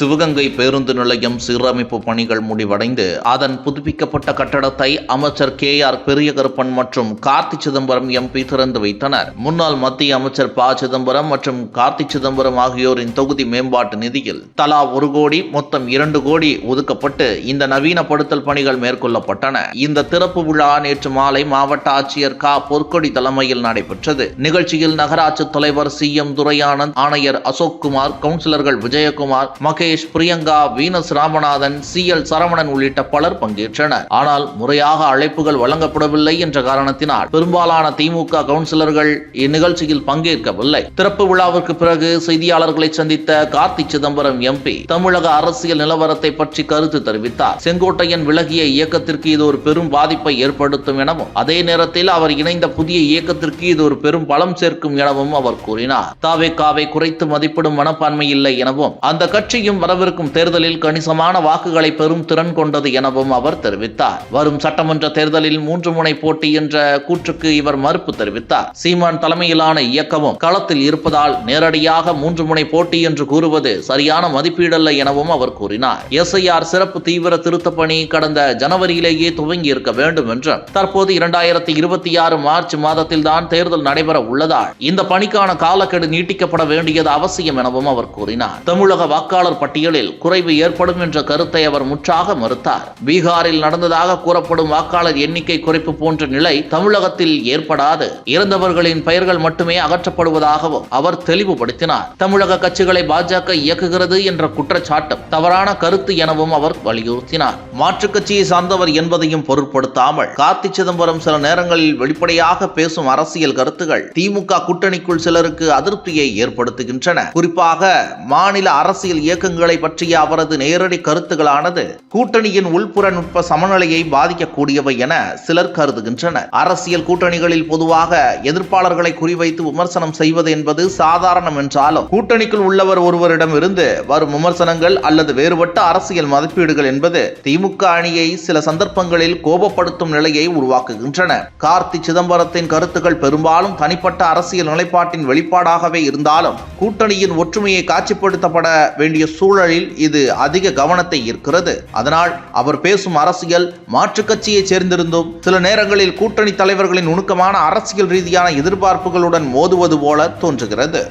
சிவகங்கை பேருந்து நிலையம் சீரமைப்பு பணிகள் முடிவடைந்து அதன் புதுப்பிக்கப்பட்ட கட்டடத்தை அமைச்சர் கே ஆர் பெரியகருப்பன் மற்றும் கார்த்தி சிதம்பரம் எம்பி திறந்து வைத்தனர். முன்னாள் மத்திய அமைச்சர் ப. சிதம்பரம் மற்றும் கார்த்தி சிதம்பரம் ஆகியோரின் தொகுதி மேம்பாட்டு நிதியில் தலா ஒரு கோடி மொத்தம் இரண்டு கோடி ஒதுக்கப்பட்டு இந்த நவீனப்படுத்தல் பணிகள் மேற்கொள்ளப்பட்டன. இந்த திறப்பு விழா நேற்று மாலை மாவட்ட ஆட்சியர் கா. பொற்கொடி தலைமையில் நடைபெற்றது. நிகழ்ச்சியில் நகராட்சி தலைவர் சி. எம். துரையானந்த் ஆணையர் அசோக் குமார் கவுன்சிலர்கள் விஜயகுமார் மகே Mahesh Priyanka Venus Ramanathan C. L. Saravanan உள்ளிட்ட பலர் பங்கேற்றனர். ஆனால் முறையாக அழைப்புகள் வழங்கப்படவில்லை என்ற காரணத்தினால் பெரும்பாலான திமுக கவுன்சிலர்கள் இந்நிகழ்ச்சியில் பங்கேற்கவில்லை. திறப்பு விழாவிற்கு பிறகு செய்தியாளர்களை சந்தித்த கார்த்தி சிதம்பரம் எம்பி தமிழக அரசியல் நிலவரத்தை பற்றி கருத்து தெரிவித்தார். செங்கோட்டையன் விலகிய இயக்கத்திற்கு இது ஒரு பெரும் பாதிப்பை ஏற்படுத்தும் எனவும் அதே நேரத்தில் அவர் இணைந்த புதிய இயக்கத்திற்கு இது ஒரு பெரும் பலம் சேர்க்கும் எனவும் அவர் கூறினார். தாவேக்காவை குறைத்து மதிப்பிடும் மனப்பான்மை இல்லை எனவும் அந்த கட்சியும் வரவிருக்கும் தேர்தலில் கணிசமான வாக்குகளை பெரும் திறன் கொண்டது எனவும் அவர் தெரிவித்தார். வரும் சட்டமன்ற தேர்தலில் மூன்று முனை போட்டி என்ற கூற்றுக்கு இவர் மறுப்பு தெரிவித்தார். சீமான் தலைமையிலான இயக்கமும் களத்தில் இருப்பதால் நேரடியாக மூன்று முனை போட்டி என்று கூறுவது சரியான மதிப்பீடல்ல எனவும் அவர் கூறினார். எஸ்ஐஆர் சிறப்பு தீவிர திருத்த பணி கடந்த ஜனவரியிலேயே துவங்கி இருக்க வேண்டும் என்றும் தற்போது இரண்டாயிரத்தி இருபத்தி ஆறு மார்ச் மாதத்தில் தான் தேர்தல் நடைபெற உள்ளதால் இந்த பணிக்கான காலக்கெடு நீட்டிக்கப்பட வேண்டியது அவசியம் எனவும் அவர் கூறினார். தமிழக வாக்காளர் பட்டியலில் குறைவு ஏற்படும் என்ற கருத்தை அவர் முற்றாக மறுத்தார். பீகாரில் நடந்ததாக கூறப்படும் வாக்காளர் எண்ணிக்கை குறைப்பு போன்ற நிலை தமிழகத்தில் ஏற்படாது. இறந்தவர்களின் பெயர்கள் மட்டுமே அகற்றப்படுவதாகவும் அவர் தெளிவுபடுத்தினார். தமிழக கட்சிகளை பாஜக இயக்குகிறது என்ற குற்றச்சாட்டும் தவறான கருத்து எனவும் அவர் வலியுறுத்தினார். மாற்றுக் கட்சியை சார்ந்தவர் என்பதையும் பொருட்படுத்தாமல் கார்த்தி சிதம்பரம் சில நேரங்களில் வெளிப்படையாக பேசும் அரசியல் கருத்துகள் திமுக கூட்டணிக்குள் சிலருக்கு அதிருப்தியை ஏற்படுத்துகின்றன. குறிப்பாக மாநில அரசியல் இயக்க பற்றிய அவரது நேரடி கருத்துகளானது கூட்டணியின் உள்புற நுட்ப சமநிலையை பாதிக்கக்கூடியவை என சிலர் கருதுகின்றனர். அரசியல் கூட்டணிகளில் பொதுவாக எதிர்ப்பாளர்களை குறிவைத்து விமர்சனம் செய்வது என்பது சாதாரணம் என்றாலும் கூட்டணிக்குள் உள்ளவர் ஒருவரிடம் இருந்து வரும் விமர்சனங்கள் அல்லது வேறுபட்ட அரசியல் மதிப்பீடுகள் என்பது திமுக அணியை சில சந்தர்ப்பங்களில் கோபப்படுத்தும் நிலையை உருவாக்குகின்றன. கார்த்தி சிதம்பரத்தின் கருத்துக்கள் பெரும்பாலும் தனிப்பட்ட அரசியல் நிலைப்பாட்டின் வெளிப்பாடாகவே இருந்தாலும் கூட்டணியின் ஒற்றுமையை காட்சிப்படுத்தப்பட வேண்டிய சூழலில் இது அதிக கவனத்தை ஈர்க்கிறது. அதனால் அவர் பேசும் அரசியல் மாற்றுக் கட்சியை சேர்ந்திருந்தும் சில நேரங்களில் கூட்டணி தலைவர்களின் நுணுக்கமான அரசியல் ரீதியான எதிர்பார்ப்புகளுடன் மோதுவது போல தோன்றுகிறது.